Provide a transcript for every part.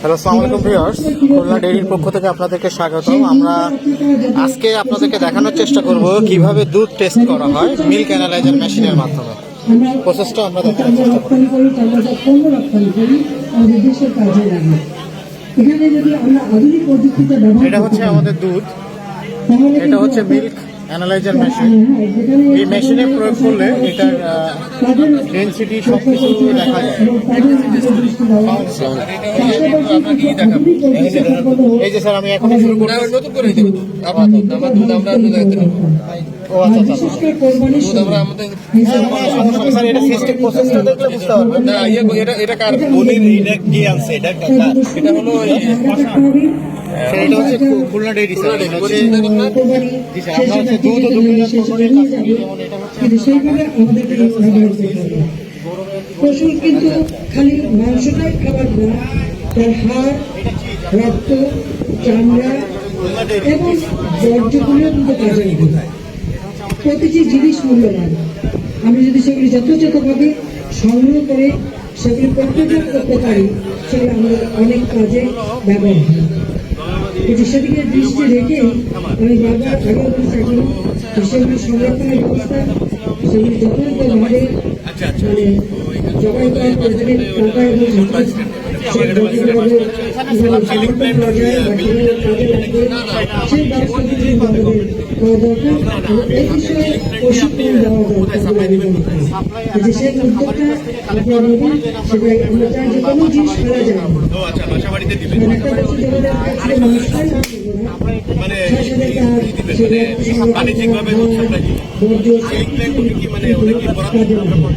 Hello আসসালামু আলাইকুম viewers Khulna ডেইরির পক্ষ থেকে আপনাদেরকে স্বাগত আমরা আজকে আপনাদেরকে দেখানোর চেষ্টা করব কীভাবে দুধ টেস্ট করা হয় মিল্ক অ্যানালাইজার মেশিনের মাধ্যমে। প্রসেসটা আমরা দেখানোর চেষ্টা করব। এটা হচ্ছে আমাদের দুধ। এটা হচ্ছে মিল্ক অ্যানালাইজার মেশিন এই মেশিনে প্রয়োগ করলে এটার ডেন্সিটি সব কিছু দেখা যায়। এই যে স্যার আমি এখন শুরু করব নতুন করে দেবো। দুধ আমার দুধ দুধ আমরা ও আচ্ছা আচ্ছা দুধ আমরা আমাদের স্যার এটা সিস্টেম প্রসেসটা দেখলে বুঝতে পারবেন। না ইয়ে এটা এটা কার? বলির এটা কি আনছে? এটা এটা হলো ওই স্যার এটা হচ্ছে খুলনা ডেইরি স্যার জি স্যার আমরা হচ্ছে দুধ ও দুগ্ধজাত পণ্যের কাজ করি যেমন এটা হচ্ছে কিন্তু সেইভাবে আমাদেরকে ব্যবহার করতে হবে পশুর কিন্তু খালি মাংসটাই খাবার না তার হাড় রক্ত চামড়া এবং বর্জ্যগুলো কিন্তু কাজে লাগে প্রতিটি জিনিস মূল্যবান। আমি যদি সেগুলি যথাযথভাবে সংগ্রহ করে সেগুলি প্রক্রিয়া করতে পারি সেগুলো আমাদের অনেক কাজে ব্যবহার হয়। কিন্তু সেদিকে দৃষ্টি রেখে আমি বারবার আগে বলছি এখনও তো সেগুলি সংরক্ষণের ব্যবস্থা সেগুলি যথাযথভাবে মানে জবাই করার প্রয়োজনে টাকা এবং মনে মানে মানে বাণিজ্যিকভাবে মানে ওটা কি বরাদ্দ কাজে লাগে।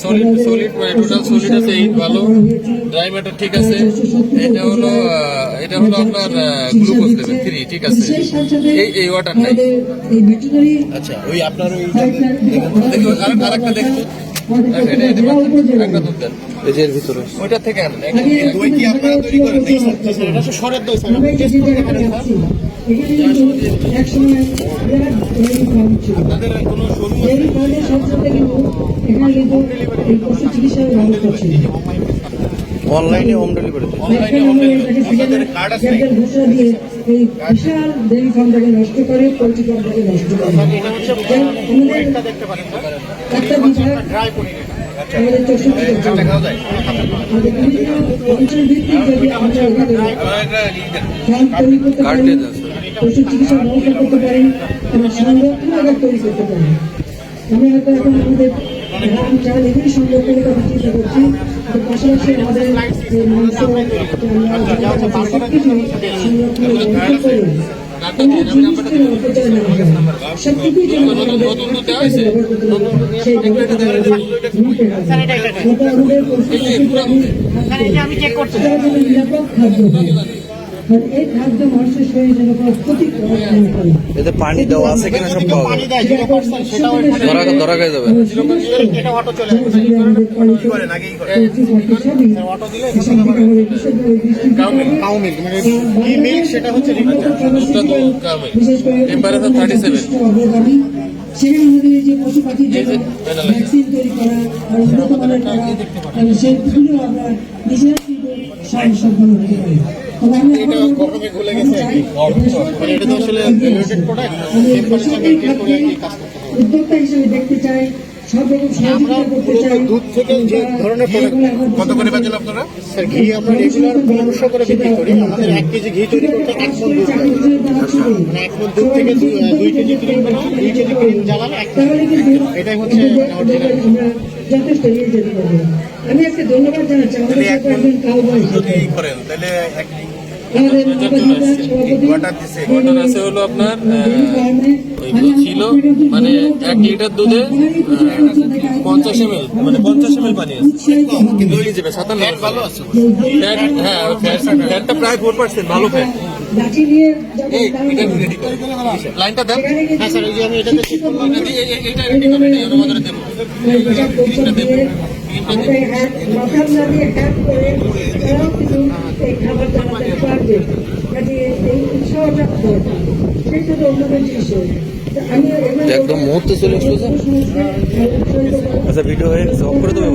সলিড সলিড মানে টোটাল সলিড আছে এইট ভালো। ড্রাই ম্যাটার ঠিক আছে। এটা হলো এটা হলো আপনার গ্লুকোজ লেভেল থ্রি ঠিক আছে। এই এই ওয়াটার নাই আচ্ছা ওই আপনার ওই আর একটা দেন। ভিতরে। ওইটা থেকে আনেন দই কি আপনারা তৈরি করেন? এটা হচ্ছে সরের দই স্যার। করে আছি। আপনাদের কোনো শোরুম এর সাথে সাথে কিন্তু এখানে কিন্তু এই পশু চিকিৎসার ব্যবস্থা ছিল। অনলাইনে হোম ডেলিভারি এখন আমরা এটাকে সেখানে ক্যাপ্টেন ঘোষণা দিয়ে এই বিশাল dairy farm নষ্ট করে, poultry farm নষ্ট করে। এটা হচ্ছে যাই দেখতে পারেন। একটা বিভাগ ড্রাই পনির। আমাদের চৌষট্টি আমাদের বিভিন্ন অঞ্চল ভিত্তিক যদি আমরা এখানে ফার্ম তৈরি করতে পারি পশু চিকিৎসা ব্যবস্থা করতে পারি এবং সংরক্ষণ আবার তৈরি করতে পারি আমরা হয়তো এখন আমাদের ধান চাল এগুলি সংরক্ষণের কথা চিন্তা করছি পাশাপাশি আমাদের সব কিছু সংরক্ষণের ব্যবস্থা করি আমি চেক করছি। সেটা যেন নিরাপদ খাদ্য কারণ এই খাদ্য মানুষের শরীরে যেন কোনো ক্ষতি করে না করে এতে পানি দেওয়া আছে কিনা সব পাওয়া পানি দেয় জিরো পার্সেন্ট সেটাও ধরা ধরা খেয়ে যাবে। এটা অটো চলে আসবে করেন আগেই করেন অটো দিলে কাউ মিল্ক মানে কি মিল্ক সেটা হচ্ছে দুধটা তো কামে টেম্পারেচার থার্টি সেভেন সেখানে আমাদের যে পশু পাখির জন্য ভ্যাকসিন তৈরি করা আর উন্নত মানের করা এবং সেইগুলো আমরা নিজেরা কিন্তু স্বয়ংসম্পন্ন হতে পারি এটা গরমে গলে গেছে মানে এটা তো আসলে ভ্যালুয়েটেড প্রোডাক্ট টেম্পারেচার মেনটেন করে কি কাজ করতে হবে উদ্যোক্তা হিসেবে দেখতে চাই সব রকম সহযোগিতা করতে চাই। দুধ থেকে যে ধরনের কত করে বেচেন আপনারা? স্যার ঘি আমরা রেগুলার পনেরোশো করে বিক্রি করি। আমাদের এক কেজি ঘি তৈরি করতে এক মন দুধ মানে এক মন দুধ থেকে দুই কেজি ক্রিম দুই কেজি ক্রিম জ্বালানো এক কেজি। তাহলে কিন্তু এটাই হচ্ছে। যথেষ্ট যেতে পারব আমি একটা ধন্যবাদ জানাচ্ছি। আমাদের সাথে একজন কাউবয় যদি করেন তাহলে ছিল মানে এক লিটার দুধে পঞ্চাশ এম এল মানে পঞ্চাশ এম এল পানি কিন্তু ওই যাবে সাতান্ন ভালো আছে। হ্যাঁ ফ্যাট ফ্যাটটা প্রায় ফোর পার্সেন্ট ভালো ফ্যাট। হয়, লাইনটা দেন। হ্যাঁ স্যার আমি এটাতে রেডি করে পোশাক পোশাক দিয়ে আমাদের হ্যাক মাথার না হ্যাক করে তারাও কিন্তু এই খাবার চালাতে পারবে। কাজে এই উৎসাহটা দরকার। সেইটা তো অন্যদের জিনিস আমি এবার- একদম মুহূর্তে চলে আসলো। আচ্ছা ভিডিও হয়ে অফ করে দেবো